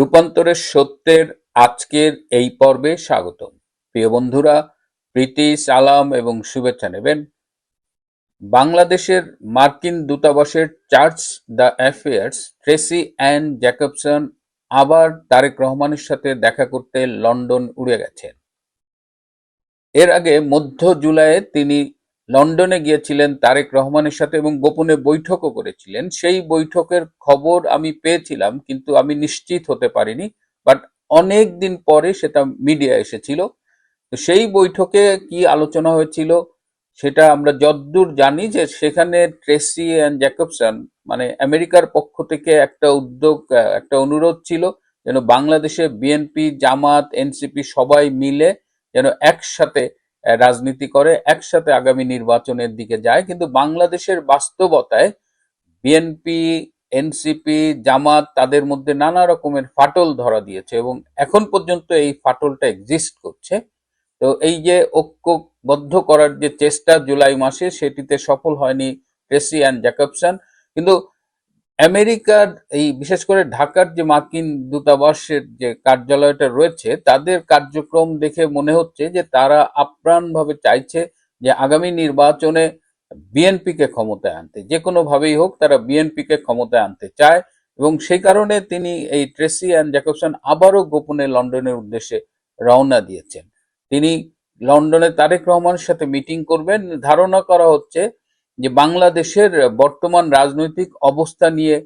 রূপান্তরের সত্যের আজকের এই পর্বে স্বাগতম। প্রিয় বন্ধুরা, প্রীতি, সালাম এবং শুভেচ্ছা নেবেন। বাংলাদেশের মার্কিন দূতাবাসের chargé d'affaires, Tracey Ann Jacobson, আবার তারেক রহমানের সাথে দেখা করতে লন্ডন উড়ে গেছেন। এর আগে মধ্য জুলাইয়ে তিনি লন্ডনে গিয়েছিলেন তারেক রহমানের সাথে এবং গোপনে বৈঠকও করেছিলেন। সেই বৈঠকের খবর আমি পেয়েছিলাম, কিন্তু আমি নিশ্চিত হতে পারিনি, বাট অনেক দিন পরে সেটা মিডিয়া এসেছিল। তো সেই বৈঠকে কি আলোচনা হয়েছিল সেটা আমরা যদ্দূর জানি যে সেখানে ট্রেসি অ্যান্ড জ্যাকবসন মানে আমেরিকার পক্ষ থেকে একটা উদ্যোগ, একটা অনুরোধ ছিল যেন বাংলাদেশে বিএনপি, জামাত, এনসিপি সবাই মিলে যেন একসাথে রাজনীতি করে, একসাথে আগামী নির্বাচনের দিকে যায়। কিন্তু বাংলাদেশের বাস্তবতায় বিএনপি এনসিপি জামাত তাদের মধ্যে নানা রকমের ফাটল ধরা দিয়েছে এবং এখন পর্যন্ত এই ফাটলটা এক্সিস্ট করছে। তো এই যে ঐক্যবদ্ধ করার যে চেষ্টা জুলাই মাসে, সেটিতে সফল হয়নি ট্রেসি অ্যান্ড জ্যাকবসন। কিন্তু আমেরিকার এই বিশেষ করে ঢাকার যে মার্কিন দূতাবাসের যে কার্যালয়টা রয়েছে, তাদের কার্যক্রম দেখে মনে হচ্ছে যে তারা আপ্রাণভাবে চাইছে যে আগামী নির্বাচনে বিএনপিকে ক্ষমতায় আনতে। যে কোনো ভাবেই হোক, তারা বিএনপিকে ক্ষমতায় আনতে চায় এবং সেই কারণে তিনি এই ট্রেসি অ্যান্ড জ্যাকবসন আবারও গোপনে লন্ডনের উদ্দেশ্যে রওনা দিয়েছেন। তিনি লন্ডনে তারেক রহমানের সাথে মিটিং করবেন। ধারণা করা হচ্ছে যে বাংলাদেশের বর্তমান রাজনৈতিক অবস্থা নিয়ে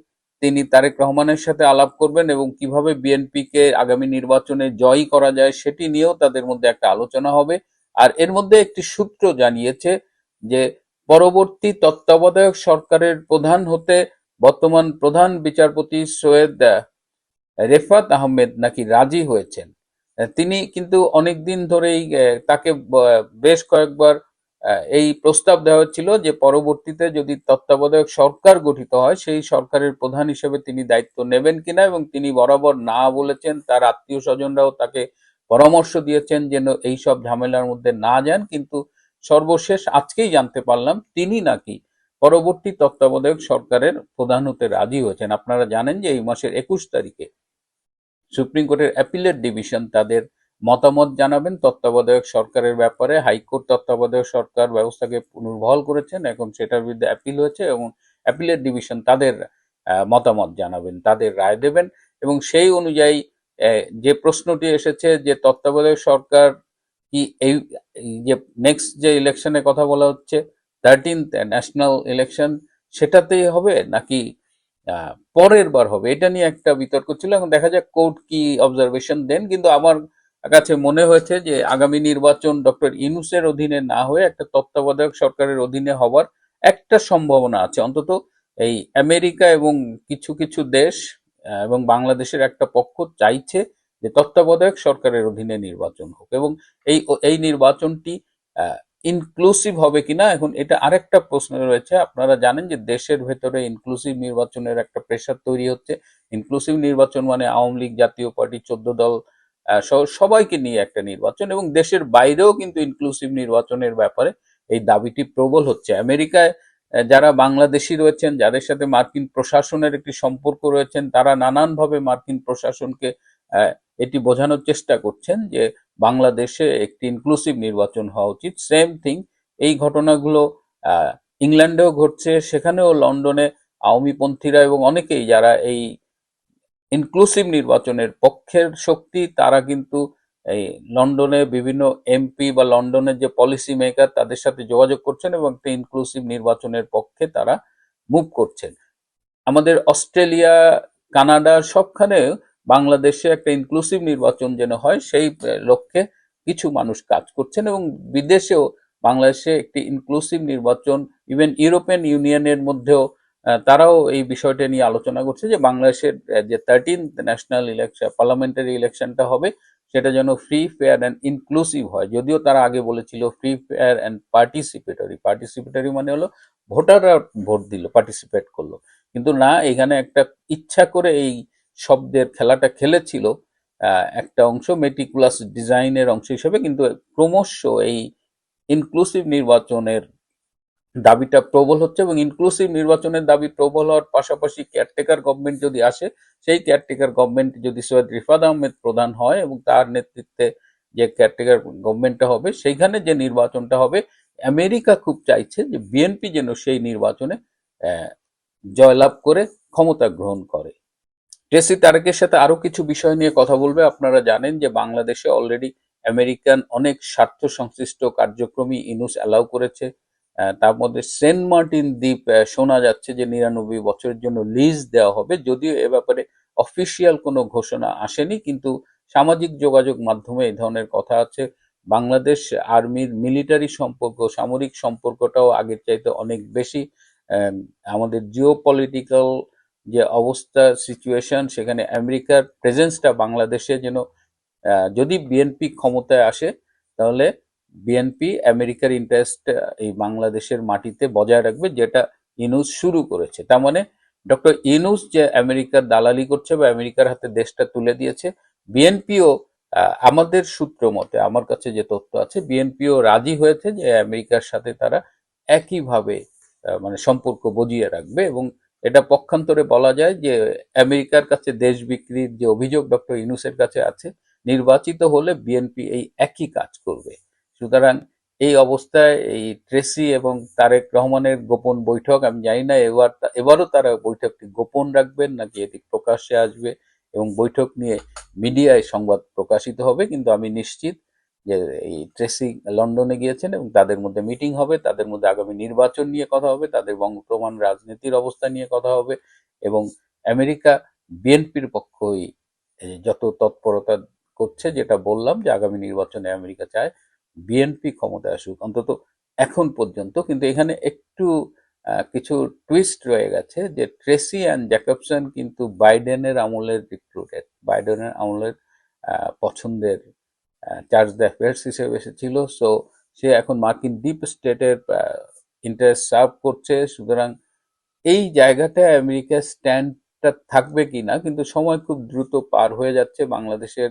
তিনি তারেক রহমানের সাথে আলাপ করবেন এবং কীভাবে বিএনপিকে আগামী নির্বাচনে জয়ী করা যায় সেটি নিয়েও তাদের মধ্যে একটা আলোচনা হবে। আর এর মধ্যে একটি সূত্র জানিয়েছে যে পরবর্তী তত্ত্বাবধায়ক সরকারের প্রধান হতে বর্তমান প্রধান বিচারপতি সৈয়দ রেফাত আহমেদ নাকি রাজি হয়েছেন। তিনি কিন্তু অনেকদিন ধরেই তাকে বেশ কয়েকবার এই প্রস্তাব দেওয়া হচ্ছিল যে পরবর্তীতে যদি তত্ত্বাবধায়ক সরকার গঠিত হয়, সেই সরকারের প্রধান হিসেবে তিনি দায়িত্ব নেবেন কিনা এবং তিনি বরাবর না বলেছেন, তার আত্মীয় স্বজনরাও তাকে পরামর্শ দিয়েছেন যেন এই সব ঝামেলার মধ্যে না যান। কিন্তু সর্বশেষ আজকেই জানতে পারলাম, তিনি নাকি পরবর্তী তত্ত্বাবধায়ক সরকারের প্রধান হতে রাজি হয়েছেন। আপনারা জানেন যে এই মাসের একুশ তারিখে সুপ্রিম কোর্টের অ্যাপিলেট ডিভিশন তাদের মতামত জানাবেন। তত্ত্বাবধায়ক সরকারের ব্যাপারে হাইকোর্ট তত্ত্বাবধায়ক সরকার ব্যবস্থাকে পুনর্বহাল করেছেন এখন সেটার বিরুদ্ধে অ্যাপিল হয়েছে এবং অ্যাপিলেট ডিভিশন তাদের মতামত জানাবেন, তাদের রায় দেবেন এবং সেই অনুযায়ী যে প্রশ্নটি এসেছে যে তত্ত্বাবধায়ক সরকার কি এই যে নেক্সট যে ইলেকশনের কথা বলা হচ্ছে থার্টিন্থ ন্যাশনাল ইলেকশন সেটাতেই হবে নাকি পরের বার হবে? এটা নিয়ে একটা বিতর্ক ছিল এবং দেখা যাক কোর্ট কি অবজারভেশন দেন, কিন্তু আমার কাছে মনে হয়েছে যে আগামী নির্বাচন ডক্টর ইনুসের অধীনে না হয়ে একটা তত্ত্বাবধায়ক সরকারের অধীনে হওয়ার একটা সম্ভাবনা আছে। অন্তত এই আমেরিকা এবং কিছু কিছু দেশ এবং বাংলাদেশের একটা পক্ষ চাইছে যে তত্ত্বাবধায়ক সরকারের অধীনে নির্বাচন হোক। এবং এই এই নির্বাচনটি ইনক্লুসিভ হবে কিনা, এখন এটা আরেকটা প্রশ্ন রয়েছে। আপনারা জানেন যে দেশের ভেতরে ইনক্লুসিভ নির্বাচনের একটা প্রেশার তৈরি হচ্ছে। ইনক্লুসিভ নির্বাচন মানে আওয়ামী লীগ জাতীয় পার্টি, চোদ্দ দল সবাইকে নিয়ে একটা নির্বাচন এবং দেশের বাইরেও কিন্তু ইনক্লুসিভ নির্বাচনের ব্যাপারে এই দাবিটি প্রবল হচ্ছে। আমেরিকায় যারা বাংলাদেশি রয়েছেন, যাদের সাথে মার্কিন প্রশাসনের একটি সম্পর্ক রয়েছেন, তারা নানানভাবে মার্কিন প্রশাসনকে এটি বোঝানোর চেষ্টা করছেন যে বাংলাদেশে একটি ইনক্লুসিভ নির্বাচন হওয়া উচিত। সেম থিং এই ঘটনাগুলো ইংল্যান্ডেও ঘটছে, সেখানেও লন্ডনে আওয়ামীপন্থীরা এবং অনেকেই যারা এই ইনক্লুসিভ নির্বাচনের পক্ষের শক্তি, তারা কিন্তু এই লন্ডনে বিভিন্ন এমপি বা লন্ডনের যে পলিসি মেকার তাদের সাথে যোগাযোগ করছেন এবং একটা ইনক্লুসিভ নির্বাচনের পক্ষে তারা মুভ করছেন। আমাদের অস্ট্রেলিয়া, কানাডা সবখানে বাংলাদেশে একটা ইনক্লুসিভ নির্বাচন যেন হয়, সেই লক্ষ্যে কিছু মানুষ কাজ করছেন এবং বিদেশেও বাংলাদেশে একটি ইনক্লুসিভ নির্বাচন ইভেন ইউরোপিয়ান ইউনিয়নের মধ্যেও তারাও এই বিষয়টা নিয়ে আলোচনা করছে যে বাংলাদেশের যে থার্টিন ন্যাশনাল ইলেকশন পার্লামেন্টারি ইলেকশনটা হবে, সেটা যেন ফ্রি ফেয়ার অ্যান্ড ইনক্লুসিভ হয়। যদিও তারা আগে বলেছিল free fair and participatory participatory মানে হলো ভোটাররা ভোট দিল পার্টিসিপেট করল। কিন্তু না, এখানে একটা ইচ্ছা করে এই শব্দের খেলাটা খেলেছিল একটা অংশ মেটিকুলাস ডিজাইনের অংশ হিসেবে। কিন্তু ক্রমশ এই ইনক্লুসিভ নির্বাচনের দাবিটা প্রবল হচ্ছে এবং ইনক্লুসিভ নির্বাচনের দাবি প্রবল হওয়ার পাশাপাশি কেয়ারটেকার গভর্নমেন্ট যদি আসে, সেই কেয়ারটেকার গভর্নমেন্ট যদি সৈয়দ রিফাদ আহমেদ প্রধান হয় এবং তার নেতৃত্বে যে কেয়ারটেকার গভর্নমেন্টটা হবে, সেইখানে যে নির্বাচনটা হবে, আমেরিকা খুব চাইছে যে বিএনপি যেন সেই নির্বাচনে জয়লাভ করে, ক্ষমতা গ্রহণ করে। ট্রেসি তারেকের সাথে আরও কিছু বিষয় নিয়ে কথা বলবে। আপনারা জানেন যে বাংলাদেশে অলরেডি আমেরিকান অনেক স্বার্থ সংশ্লিষ্ট কার্যক্রমই ইনুস অ্যালাউ করেছে। তার মধ্যে সেন্ট মার্টিন দ্বীপ শোনা যাচ্ছে যে নিরানব্বই বছরের জন্য লিজ দেওয়া হবে। যদিও এ ব্যাপারে অফিসিয়াল কোনো ঘোষণা আসেনি, কিন্তু সামাজিক যোগাযোগ মাধ্যমে এই ধরনের কথা আছে। বাংলাদেশ আর্মির মিলিটারি সম্পর্ক, সামরিক সম্পর্কটাও আগের চাইতে অনেক বেশি। আমাদের জিও পলিটিক্যাল যে অবস্থা সিচুয়েশন সেখানে আমেরিকার প্রেজেন্সটা বাংলাদেশে যেন যদি বিএনপি ক্ষমতায় আসে, তাহলে বিএনপি আমেরিকার ইন্টারেস্ট এই বাংলাদেশের মাটিতে বজায় রাখবে, যেটা ইনুস শুরু করেছে। তার মানে ডক্টর ইনুস যে আমেরিকার দালালি করছে বা আমেরিকার হাতে দেশটা তুলে দিয়েছে বিএনপিও আমাদের সূত্র মতে, আমার কাছে যে তথ্য আছে বিএনপিও রাজি হয়েছে যে আমেরিকার সাথে তারা একইভাবে মানে সম্পর্ক বজিয়ে রাখবে এবং এটা পক্ষান্তরে বলা যায় যে আমেরিকার কাছে দেশ বিক্রির যে অভিযোগ ডক্টর ইনুসের কাছে আছে, নির্বাচিত হলে বিএনপি এই একই কাজ করবে। সুতরাং এই অবস্থায় এই ট্রেসি এবং তারেক রহমানের গোপন বৈঠক, আমি জানি না এবার এবারও তারা বৈঠকটি গোপন রাখবেন নাকি এটি প্রকাশ্যে আসবে এবং বৈঠক নিয়ে মিডিয়ায় সংবাদ প্রকাশিত হবে, কিন্তু আমি নিশ্চিত যে এই ট্রেসি লন্ডনে গিয়েছেন এবং তাদের মধ্যে মিটিং হবে, তাদের মধ্যে আগামী নির্বাচন নিয়ে কথা হবে, তাদের বর্তমান রাজনীতির অবস্থা নিয়ে কথা হবে এবং আমেরিকা বিএনপির পক্ষই যত তৎপরতা করছে যেটা বললাম যে আগামী নির্বাচনে আমেরিকা চায় বিএনপি ক্ষমতায় আসুক, অন্তত এখন পর্যন্ত। কিন্তু এখানে একটু কিছু টুইস্ট রয়ে গেছে যে ট্রেসি অ্যান্ড জ্যাকবসন কিন্তু বাইডেনের আমলের রিক্রুটেড বাইডেনের আমলের পছন্দের চার্জ দ্য হিসেবে এসেছিল সো সে এখন মার্কিন ডিপ স্টেটের ইন্টারেস্ট সার্ভ করছে। সুতরাং এই জায়গাটায় আমেরিকার স্ট্যান্ডটা থাকবে কি না কিন্তু সময় খুব দ্রুত পার হয়ে যাচ্ছে বাংলাদেশের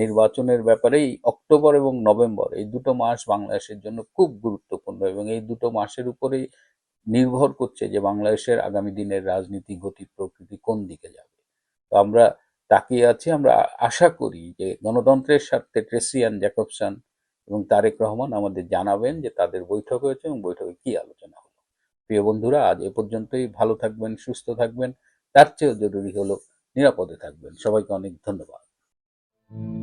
নির্বাচনের ব্যাপারে এই অক্টোবর এবং নভেম্বর, এই দুটো মাস বাংলাদেশের জন্য খুব গুরুত্বপূর্ণ এবং এই দুটো মাসের উপরেই নির্ভর করছে যে বাংলাদেশের আগামী দিনের রাজনীতি, গতি, প্রকৃতি কোন দিকে যাবে। তো আমরা তাকিয়ে আছি, আমরা আশা করি যে গণতন্ত্রের স্বার্থে ট্রেসিয়ান জ্যাকবসন এবং তারেক রহমান আমাদের জানাবেন যে তাদের বৈঠক হয়েছে এবং বৈঠকে কি আলোচনা হলো। প্রিয় বন্ধুরা, আজ এ পর্যন্তই। ভালো থাকবেন, সুস্থ থাকবেন। তার চেয়েও জরুরি হলো নিরাপদে থাকবেন। সবাইকে অনেক ধন্যবাদ। Mm-hmm.